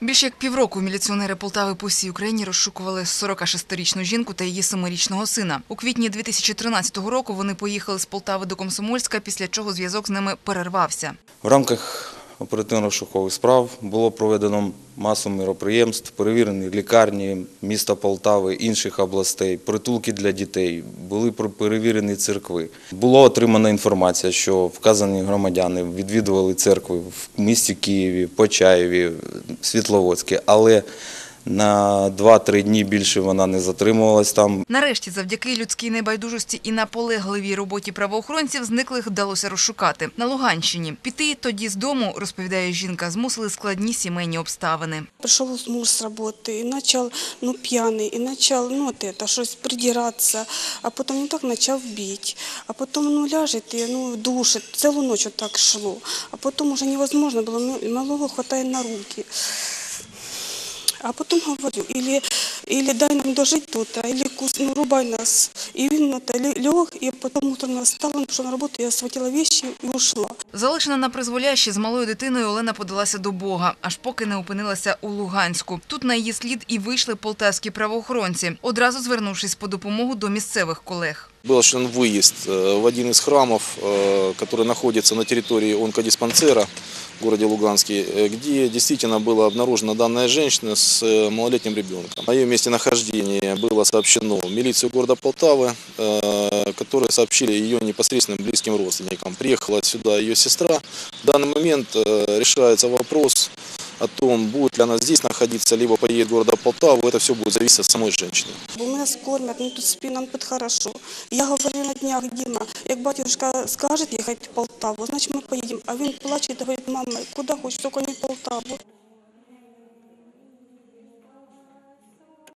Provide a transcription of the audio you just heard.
Більше як півроку міліціонери Полтави по всій Україні розшукували 46-річну жінку та її 7-річного сина. У квітні 2013 року вони поїхали з Полтави до Комсомольська, після чого зв'язок з ними перервався. В рамках оперативно-розшукових справ було проведено масу міроприємств, перевірені лікарні міста Полтави, інших областей, притулки для дітей, були пер- перевірені церкви. Було отримана інформація, що вказані громадяни відвідували церкви в місті Києві, Почаєві, Світловодське, але на 2-3 дні більше вона не затримувалась там. Нарешті, завдяки людській небайдужості і наполегливій роботі правоохоронців, зниклих вдалося розшукати. На Луганщині піти тоді з дому, розповідає жінка, змусили складні сімейні обставини. Пришел муж с работы и начал, ну, пьяный, и начал, ну, вот это, что придираться, а потом не так начал бить, а потом, ну, ляжет и, ну, душит, целую ночь вот так шло, а потом уже невозможно было, ну, малого хватает на руки. А потом говорю, или, или дай нам дожить тут, или кус, ну, рубай нас. И він ну, та, лег, и потом утром встала, пошла на работу, я схватила вещи и ушла. Залишена на призволяще з малою дитиною Олена подалася до Бога, аж поки не опинилася у Луганську. Тут на її слід і вийшли полтавські правоохоронці, одразу звернувшись по допомогу до місцевих колег Был осуществлен выезд э, в один из храмов, э, который находится на территории онкодиспансера в городе Луганске, э, где действительно была обнаружена данная женщина с э, малолетним ребенком. О ее месте нахождения было сообщено в милицию города Полтавы, э, которые сообщили ее непосредственным близким родственникам. Приехала сюда ее сестра. В данный момент э, решается вопрос о том, будет ли она здесь находиться, либо поедет в город Полтаву. Это все будет зависеть от самой женщины. Бо мене скормять, ну тут спи, нам тут хорошо. Я говорю на днях, Діма, як батюшка скаже їхати в Полтаву, значить ми поїдемо. А він плаче і говорить, мама, куди хочеш, тільки не в Полтаву.